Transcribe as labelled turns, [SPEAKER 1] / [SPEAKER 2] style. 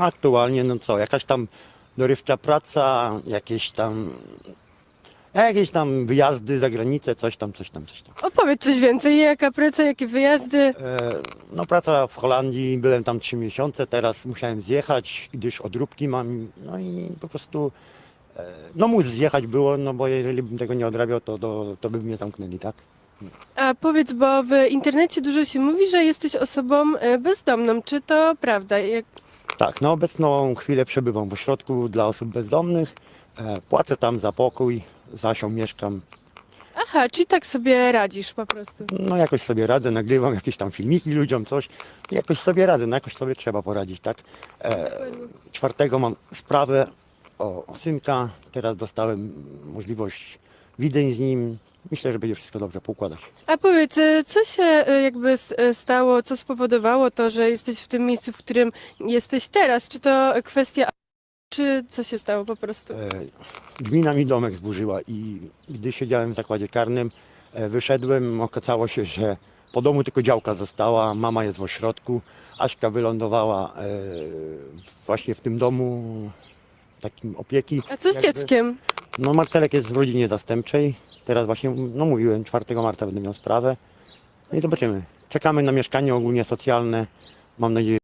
[SPEAKER 1] Aktualnie, no co, jakaś tam dorywcza praca, jakieś tam, jakieś tam wyjazdy za granicę, coś tam, coś tam, coś tam.
[SPEAKER 2] Opowiedz coś więcej, jaka praca, jakie wyjazdy.
[SPEAKER 1] E, No praca w Holandii, byłem tam trzy miesiące, teraz musiałem zjechać, gdyż odróbki mam, no i po prostu, e, no muszę zjechać było, no bo jeżeli bym tego nie odrabiał, to, to, to by mnie zamknęli, tak?
[SPEAKER 2] A powiedz, bo w internecie dużo się mówi, że jesteś osobą e, bezdomną. Czy to prawda? Jak...
[SPEAKER 1] Tak, na obecną chwilę przebywam w ośrodku dla osób bezdomnych, e, płacę tam za pokój, za sią mieszkam,
[SPEAKER 2] Aha, czyli tak sobie radzisz po prostu.
[SPEAKER 1] no jakoś sobie radzę, nagrywam jakieś tam filmiki ludziom, coś, jakoś sobie radzę, no jakoś sobie trzeba poradzić, tak? E, czwartego mam sprawę o, o synka, teraz dostałem możliwość widzeń z nim, myślę, że będzie wszystko dobrze poukładać.
[SPEAKER 2] A powiedz, e, co się e, jakby s- e, stało, co spowodowało to, że jesteś w tym miejscu, w którym jesteś teraz? Czy to kwestia, czy co się stało po prostu?
[SPEAKER 1] E, Gmina mi domek zburzyła i gdy siedziałem w zakładzie karnym, e, wyszedłem, okazało się, że po domu tylko działka została, mama jest w ośrodku, Aśka wylądowała e, właśnie w tym domu takim opieki.
[SPEAKER 2] A co z
[SPEAKER 1] jakby.
[SPEAKER 2] dzieckiem?
[SPEAKER 1] No Marcelek jest w rodzinie zastępczej, teraz właśnie, no mówiłem, 4 marca będę miał sprawę. No i zobaczymy. Czekamy na mieszkanie ogólnie socjalne, mam nadzieję,